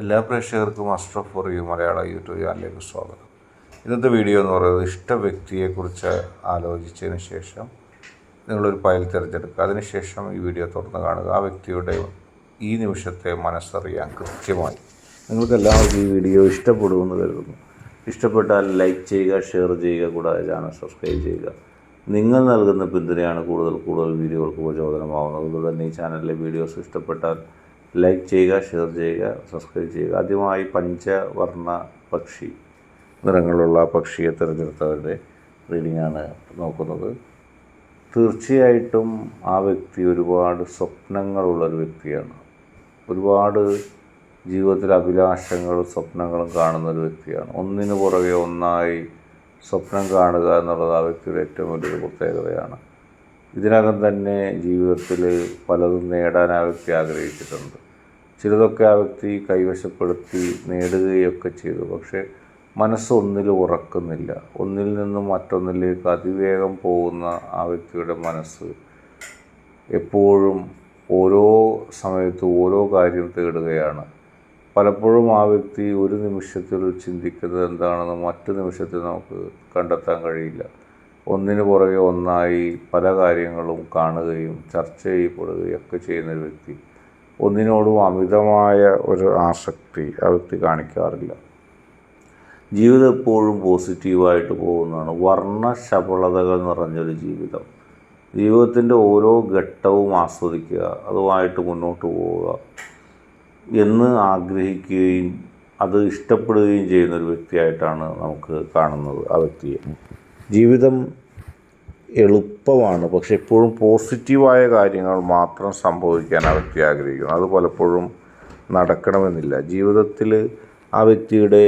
എല്ലാ പ്രേക്ഷകർക്കും Master for You Malayala YouTube ചാനലിലേക്ക് സ്വാഗതം. ഇന്നത്തെ വീഡിയോ എന്ന് പറയുന്നത് ഇഷ്ട വ്യക്തിയെക്കുറിച്ച് ആലോചിച്ചതിന് ശേഷം നിങ്ങളൊരു ഫയൽ തിരഞ്ഞെടുക്കുക. അതിനുശേഷം ഈ വീഡിയോ തുറന്ന് കാണുക. ആ വ്യക്തിയുടെ ഈ നിമിഷത്തെ മനസ്സറിയാൻ കൃത്യമായി നിങ്ങൾക്ക് എല്ലാവർക്കും ഈ വീഡിയോ ഇഷ്ടപ്പെടുമെന്ന് കരുതുന്നു. ഇഷ്ടപ്പെട്ടാൽ ലൈക്ക് ചെയ്യുക ഷെയർ ചെയ്യുക കൂടാതെ ചാനൽ സബ്സ്ക്രൈബ് ചെയ്യുക. നിങ്ങൾ നൽകുന്ന പിന്തുണയാണ് കൂടുതൽ കൂടുതൽ വീഡിയോകൾക്ക് പ്രചോദനമാവുന്നത്. അതുകൊണ്ട് തന്നെ ഈ ചാനലിലെ വീഡിയോസ് ഇഷ്ടപ്പെട്ടാൽ ലൈക്ക് ചെയ്യുക ഷെയർ ചെയ്യുക സബ്സ്ക്രൈബ് ചെയ്യുക. ആദ്യമായി പഞ്ചവർണ പക്ഷി നിറങ്ങളുള്ള പക്ഷിയെ തിരഞ്ഞെടുത്തവരുടെ റീഡിങ്ങാണ് നോക്കുന്നത്. തീർച്ചയായിട്ടും ആ വ്യക്തി ഒരുപാട് സ്വപ്നങ്ങളുള്ളൊരു വ്യക്തിയാണ്. ഒരുപാട് ജീവിതത്തിൽ അഭിലാഷങ്ങളും സ്വപ്നങ്ങളും കാണുന്ന ഒരു വ്യക്തിയാണ്. ഒന്നിനു പുറകെ ഒന്നായി സ്വപ്നം കാണുക എന്നുള്ളത് ആ വ്യക്തിയുടെ ഏറ്റവും വലിയൊരു പ്രത്യേകതയാണ്. ഇതിനകം തന്നെ ജീവിതത്തിൽ പലതും നേടാൻ ആ വ്യക്തി ആഗ്രഹിച്ചിട്ടുണ്ട്. ചിലതൊക്കെ ആ വ്യക്തി കൈവശപ്പെടുത്തി നേടുകയൊക്കെ ചെയ്തു. പക്ഷേ മനസ്സൊന്നിൽ ഉറക്കുന്നില്ല. ഒന്നിൽ നിന്നും മറ്റൊന്നിലേക്ക് അതിവേഗം പോകുന്ന ആ വ്യക്തിയുടെ മനസ്സ് എപ്പോഴും ഓരോ സമയത്തും ഓരോ കാര്യം തേടുകയാണ്. പലപ്പോഴും ആ വ്യക്തി ഒരു നിമിഷത്തിൽ ചിന്തിക്കുന്നത് എന്താണെന്ന് മറ്റു നിമിഷത്തിൽ നമുക്ക് കണ്ടെത്താൻ കഴിയില്ല. ഒന്നിനു പുറകെ ഒന്നായി പല കാര്യങ്ങളും കാണുകയും ചർച്ച ചെയ്യപ്പെടുകയും ഒക്കെ ചെയ്യുന്നൊരു വ്യക്തി ഒന്നിനോടും അമിതമായ ഒരു ആസക്തി ആ വ്യക്തി കാണിക്കാറില്ല. ജീവിതം എപ്പോഴും പോസിറ്റീവായിട്ട് പോകുന്നതാണ്. വർണശബളതകൾ നിറഞ്ഞൊരു ജീവിതം. ജീവിതത്തിന്റെ ഓരോ ഘട്ടവും ആസ്വദിക്കുക അതുമായിട്ട് മുന്നോട്ട് പോവുക എന്ന് ആഗ്രഹിക്കുകയും അത് ഇഷ്ടപ്പെടുകയും ചെയ്യുന്ന ഒരു വ്യക്തിയായിട്ടാണ് നമുക്ക് കാണുന്നത് ആ വ്യക്തിയെ. ജീവിതം എളുപ്പമാണ്. പക്ഷെ എപ്പോഴും പോസിറ്റീവായ കാര്യങ്ങൾ മാത്രം സംഭവിക്കാൻ ആ വ്യക്തി ആഗ്രഹിക്കുന്നു. അത് പലപ്പോഴും നടക്കണമെന്നില്ല. ജീവിതത്തിൽ ആ വ്യക്തിയുടെ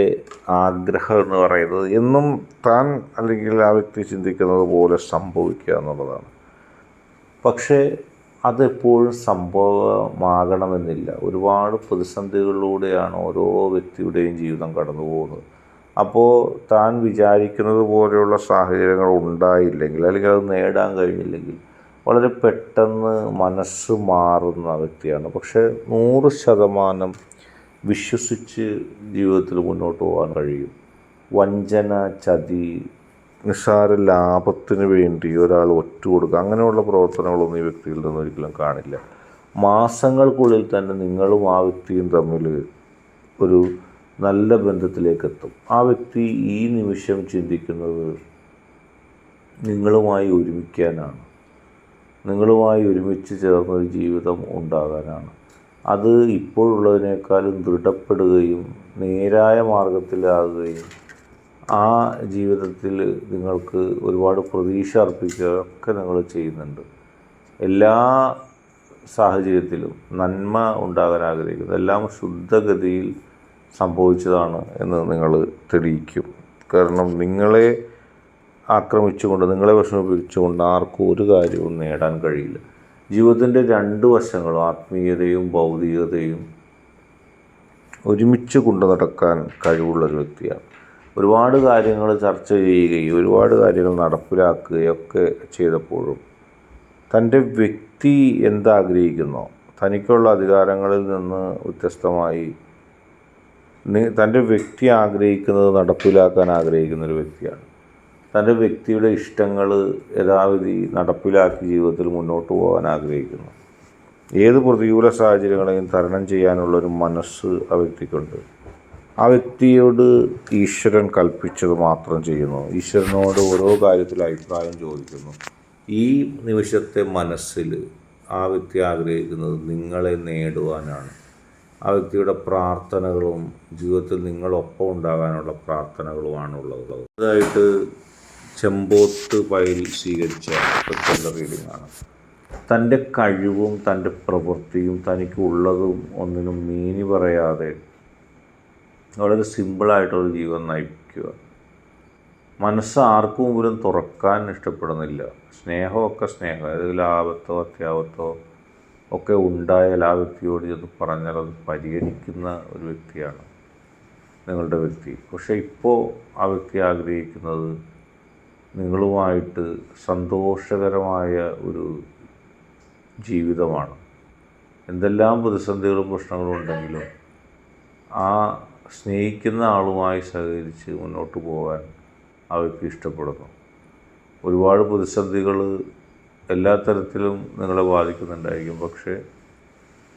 ആഗ്രഹം എന്ന് പറയുന്നത് എന്നും താൻ അല്ലെങ്കിൽ ആ വ്യക്തി ചിന്തിക്കുന്നത് പോലെ സംഭവിക്കുക എന്നുള്ളതാണ്. പക്ഷേ അതെപ്പോഴും സംഭവമാകണമെന്നില്ല. ഒരുപാട് പ്രതിസന്ധികളിലൂടെയാണ് ഓരോ വ്യക്തിയുടെയും ജീവിതം കടന്നു പോകുന്നത് അപ്പോൾ താൻ വിചാരിക്കുന്നത് പോലെയുള്ള സാഹചര്യങ്ങൾ ഉണ്ടായില്ലെങ്കിൽ അല്ലെങ്കിൽ അത് നേടാൻ കഴിഞ്ഞില്ലെങ്കിൽ വളരെ പെട്ടെന്ന് മനസ്സ് മാറുന്ന വ്യക്തിയാണ്. പക്ഷേ നൂറ് ശതമാനം വിശ്വസിച്ച് ജീവിതത്തിൽ മുന്നോട്ട് പോകാൻ കഴിയും. വഞ്ചന ചതി നിസ്സാര ലാഭത്തിന് വേണ്ടി ഒരാൾ ഒറ്റ കൊടുക്കുക അങ്ങനെയുള്ള പ്രവർത്തനങ്ങളൊന്നും ഈ വ്യക്തിയിൽ നിന്ന് ഒരിക്കലും കാണില്ല. മാസങ്ങൾക്കുള്ളിൽ തന്നെ നിങ്ങളും ആ വ്യക്തിയും തമ്മിൽ ഒരു നല്ല ബന്ധത്തിലേക്ക് എത്തും ആ വ്യക്തി ഈ നിമിഷം ചിന്തിക്കുന്നത് നിങ്ങളുമായി ഒരുമിക്കാനാണ്. നിങ്ങളുമായി ഒരുമിച്ച് ചേർന്നൊരു ജീവിതം ഉണ്ടാകാനാണ്. അത് ഇപ്പോഴുള്ളതിനേക്കാളും ദൃഢപ്പെടുകയും നേരായ മാർഗത്തിലാകുകയും ആ ജീവിതത്തിൽ നിങ്ങൾക്ക് ഒരുപാട് പ്രതീക്ഷ അർപ്പിക്കുകയൊക്കെ നിങ്ങൾ ചെയ്യുന്നുണ്ട്. എല്ലാ സാഹചര്യത്തിലും നന്മ ഉണ്ടാകാൻ ആഗ്രഹിക്കുന്നു. എല്ലാം ശുദ്ധഗതിയിൽ സംഭവിച്ചതാണ് എന്ന് നിങ്ങൾ തെളിയിക്കും. കാരണം നിങ്ങളെ ആക്രമിച്ചുകൊണ്ട് നിങ്ങളെ വിഷമിപ്പിച്ചുകൊണ്ട് ആർക്കും ഒരു കാര്യവും നേടാൻ കഴിയില്ല. ജീവിതത്തിന്റെ രണ്ട് വശങ്ങളും ആത്മീയതയും ഭൗതികതയും ഒരുമിച്ച് കൊണ്ടു നടക്കാൻ കഴിവുള്ളൊരു വ്യക്തിയാണ്. ഒരുപാട് കാര്യങ്ങൾ ചർച്ച ചെയ്യുകയും ഒരുപാട് കാര്യങ്ങൾ നടപ്പിലാക്കുകയും ഒക്കെ ചെയ്തപ്പോഴും തന്റെ വ്യക്തി എന്താഗ്രഹിക്കുന്നോ തനിക്കുള്ള അധികാരങ്ങളിൽ നിന്ന് വ്യത്യസ്തമായി തന്റെ വ്യക്തി ആഗ്രഹിക്കുന്നത് നടപ്പിലാക്കാൻ ആഗ്രഹിക്കുന്ന ഒരു വ്യക്തിയാണ്. തന്റെ വ്യക്തിയുടെ ഇഷ്ടങ്ങൾ യഥാവിധി നടപ്പിലാക്കി ജീവിതത്തിൽ മുന്നോട്ട് പോകാൻ ആഗ്രഹിക്കുന്നു. ഏത് പ്രതികൂല സാഹചര്യങ്ങളെയും തരണം ചെയ്യാനുള്ളൊരു മനസ്സ് ആ വ്യക്തിക്കുണ്ട്. ആ വ്യക്തിയോട് ഈശ്വരൻ കൽപ്പിച്ചത് മാത്രം ചെയ്യുന്നു. ഈശ്വരനോട് ഓരോ കാര്യത്തിലും അഭിപ്രായം ചോദിക്കുന്നു. ഈ നിമിഷത്തെ മനസ്സിൽ ആ വ്യക്തി ആഗ്രഹിക്കുന്നത് നിങ്ങളെ നേടുവാനാണ്. ആ വ്യക്തിയുടെ പ്രാർത്ഥനകളും ജീവിതത്തിൽ നിങ്ങളൊപ്പം ഉണ്ടാകാനുള്ള പ്രാർത്ഥനകളുമാണ് ഉള്ളത് അതായിട്ട് ചെമ്പോത്ത് പയിൽ സ്വീകരിച്ച ഒരു റീഡിംഗ് ആണ് തന്റെ കഴിവും തന്റെ പ്രവൃത്തിയും തനിക്ക് ഉള്ളതും ഒന്നിനും മീനി പറയാതെ വളരെ സിമ്പിളായിട്ടൊരു ജീവിതം നയിക്കുക. മനസ്സ് ആർക്കും പോലും തുറക്കാൻ ഇഷ്ടപ്പെടുന്നില്ല. സ്നേഹമൊക്കെ സ്നേഹം. ഏതെങ്കിലും ആപത്തോ അത്യാപത്തോ ഒക്കെ ഉണ്ടായാൽ ആ വ്യക്തിയോട് ചെന്ന് പറഞ്ഞാൽ അത് പരിഹരിക്കുന്ന ഒരു വ്യക്തിയാണ് നിങ്ങളുടെ വ്യക്തി. പക്ഷേ ഇപ്പോൾ ആ വ്യക്തി ആഗ്രഹിക്കുന്നത് നിങ്ങളുമായിട്ട് സന്തോഷകരമായ ഒരു ജീവിതമാണ്. എന്തെല്ലാം പ്രതിസന്ധികളും പ്രശ്നങ്ങളും ഉണ്ടെങ്കിലും ആ സ്നേഹിക്കുന്ന ആളുമായി സഹകരിച്ച് മുന്നോട്ട് പോകാൻ ആ വ്യക്തി ഇഷ്ടപ്പെടുന്നു. ഒരുപാട് പ്രതിസന്ധികൾ എല്ലാ തരത്തിലും നിങ്ങളെ ബാധിക്കുന്നുണ്ടായിരിക്കും. പക്ഷേ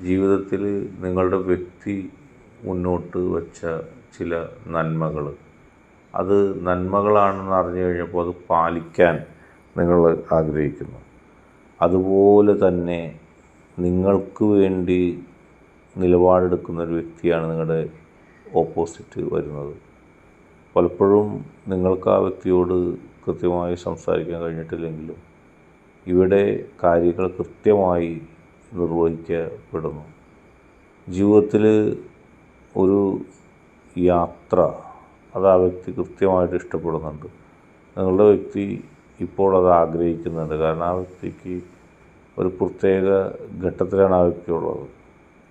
ജീവിതത്തിൽ നിങ്ങളുടെ വ്യക്തി മുന്നോട്ട് വച്ച ചില നന്മകൾ അത് നന്മകളാണെന്ന് അറിഞ്ഞു കഴിഞ്ഞപ്പോൾ അത് പാലിക്കാൻ നിങ്ങൾ ആഗ്രഹിക്കുന്നു. അതുപോലെ തന്നെ നിങ്ങൾക്ക് വേണ്ടി നിലപാടെടുക്കുന്ന ഒരു വ്യക്തിയാണ് നിങ്ങളുടെ ഓപ്പോസിറ്റ് വരുന്നത്. പലപ്പോഴും നിങ്ങൾക്ക് ആ വ്യക്തിയോട് കൃത്യമായി സംസാരിക്കാൻ കഴിഞ്ഞിട്ടില്ലെങ്കിലും ഇവിടെ കാര്യങ്ങൾ കൃത്യമായി നിർവഹിക്കപ്പെടുന്നു. ജീവിതത്തിൽ ഒരു യാത്ര അത് ആ വ്യക്തി കൃത്യമായിട്ട് ഇഷ്ടപ്പെടുന്നുണ്ട്. നിങ്ങളുടെ വ്യക്തി ഇപ്പോൾ അത് ആഗ്രഹിക്കുന്നുണ്ട്. കാരണം ആ വ്യക്തിക്ക് ഒരു പ്രത്യേക ഘട്ടത്തിലാണ് ആ വ്യക്തി ഉള്ളത്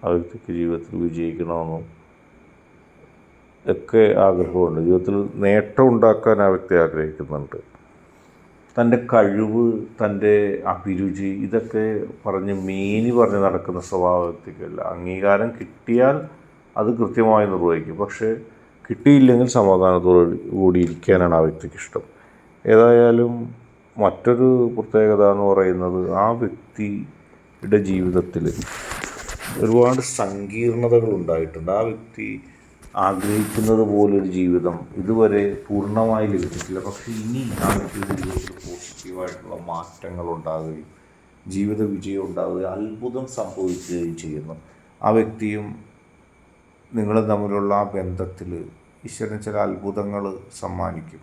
ആ വ്യക്തിക്ക് ജീവിതത്തിൽ വിജയിക്കണമെന്നും ഒക്കെ ആഗ്രഹമുണ്ട്. ജീവിതത്തിൽ നേട്ടം ഉണ്ടാക്കാൻ ആ വ്യക്തി ആഗ്രഹിക്കുന്നുണ്ട്. തന്റെ കഴിവ് തന്റെ അഭിരുചി ഇതൊക്കെ പറഞ്ഞ് മേനി പറഞ്ഞ് നടക്കുന്ന സ്വഭാവ അംഗീകാരം കിട്ടിയാൽ അത് കൃത്യമായി നിർവഹിക്കും. പക്ഷേ കിട്ടിയില്ലെങ്കിൽ സമാധാനത്തോടു കൂടി ഇരിക്കാനാണ് ആ വ്യക്തിക്ക് ഇഷ്ടം. ഏതായാലും മറ്റൊരു പ്രത്യേകത എന്ന് പറയുന്നത് ആ വ്യക്തിയുടെ ജീവിതത്തിൽ ഒരുപാട് സങ്കീർണതകൾ ഉണ്ടായിട്ടുണ്ട്. ആ വ്യക്തി ആഗ്രഹിക്കുന്നത് പോലൊരു ജീവിതം ഇതുവരെ പൂർണമായി ലഭിച്ചിട്ടില്ല. പക്ഷേ ഇനി ആ വ്യക്തിയുടെ ജീവിതത്തിൽ പോസിറ്റീവായിട്ടുള്ള മാറ്റങ്ങൾ ഉണ്ടാകുകയും ജീവിത വിജയം ഉണ്ടാവുകയും അത്ഭുതം സംഭവിക്കുകയും ചെയ്യുന്നു. ആ വ്യക്തിയും നിങ്ങളും തമ്മിലുള്ള ആ ബന്ധത്തിൽ ഈശ്വരൻ ചില അത്ഭുതങ്ങൾ സമ്മാനിക്കും.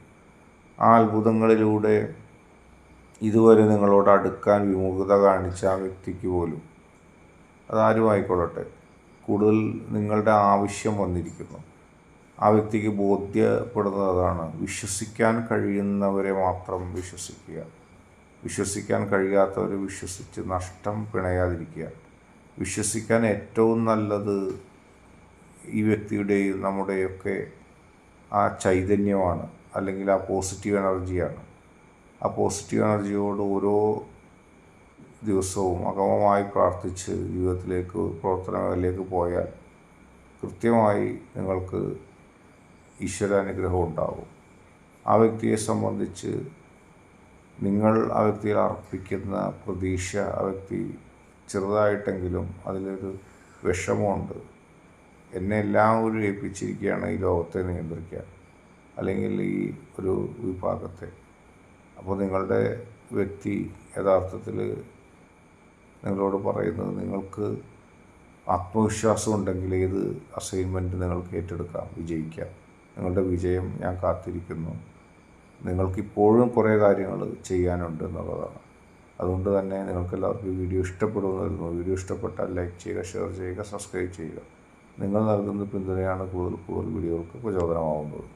ആ അത്ഭുതങ്ങളിലൂടെ ഇതുവരെ നിങ്ങളോട് അടുക്കാൻ വിമുഖത കാണിച്ച ആ വ്യക്തിക്ക് പോലും അതാരും ആയിക്കൊള്ളട്ടെ കൂടുതൽ നിങ്ങളുടെ ആവശ്യം വന്നിരിക്കുന്നു. ആ വ്യക്തിക്ക് ബോധ്യപ്പെടുന്നത് അതാണ് വിശ്വസിക്കാൻ കഴിയുന്നവരെ മാത്രം വിശ്വസിക്കുക. വിശ്വസിക്കാൻ കഴിയാത്തവരെ വിശ്വസിച്ച് നഷ്ടം പിണയാതിരിക്കുക. വിശ്വസിക്കാൻ ഏറ്റവും നല്ലത് ഈ വ്യക്തിയുടെയും നമ്മുടെയൊക്കെ ആ ചൈതന്യമാണ്. അല്ലെങ്കിൽ ആ പോസിറ്റീവ് എനർജിയാണ്. ആ പോസിറ്റീവ് എനർജിയോട് ഓരോ ദിവസവും അകമമായി പ്രാർത്ഥിച്ച് ജീവിതത്തിലേക്ക് പ്രവർത്തനങ്ങളിലേക്ക് പോയാൽ കൃത്യമായി നിങ്ങൾക്ക് ഈശ്വരാനുഗ്രഹം ഉണ്ടാകും. ആ വ്യക്തിയെ സംബന്ധിച്ച് നിങ്ങൾ ആ വ്യക്തിയിൽ അർപ്പിക്കുന്ന പ്രതീക്ഷ ആ വ്യക്തി ചെറുതായിട്ടെങ്കിലും അതിലൊരു വിഷമമുണ്ട്. എന്നെ എല്ലാം ഒരു ഏൽപ്പിച്ചിരിക്കുകയാണ് ഈ ലോകത്തെ നിയന്ത്രിക്കാൻ അല്ലെങ്കിൽ ഈ ഒരു വിഭാഗത്തെ. അപ്പോൾ നിങ്ങളുടെ വ്യക്തി യഥാർത്ഥത്തിൽ നിങ്ങളോട് പറയുന്നത് നിങ്ങൾക്ക് ആത്മവിശ്വാസം ഉണ്ടെങ്കിൽ ഏത് അസൈൻമെന്റ് നിങ്ങൾക്ക് ഏറ്റെടുക്കാം? വിജയിക്കാം. നിങ്ങളുടെ വിജയം ഞാൻ കാത്തിരിക്കുന്നു. നിങ്ങൾക്കിപ്പോഴും കുറേ കാര്യങ്ങൾ ചെയ്യാനുണ്ട് എന്നുള്ളതാണ്. അതുകൊണ്ട് തന്നെ നിങ്ങൾക്കെല്ലാവർക്കും വീഡിയോ ഇഷ്ടപ്പെടുമെന്ന് വീഡിയോ ഇഷ്ടപ്പെട്ടാൽ ലൈക്ക് ചെയ്യുക ഷെയർ ചെയ്യുക സബ്സ്ക്രൈബ് ചെയ്യുക. നിങ്ങൾ നൽകുന്ന പിന്തുണയാണ് കൂടുതൽ കൂടുതൽ വീഡിയോകൾക്ക് പ്രചോദനമാവുന്നത്.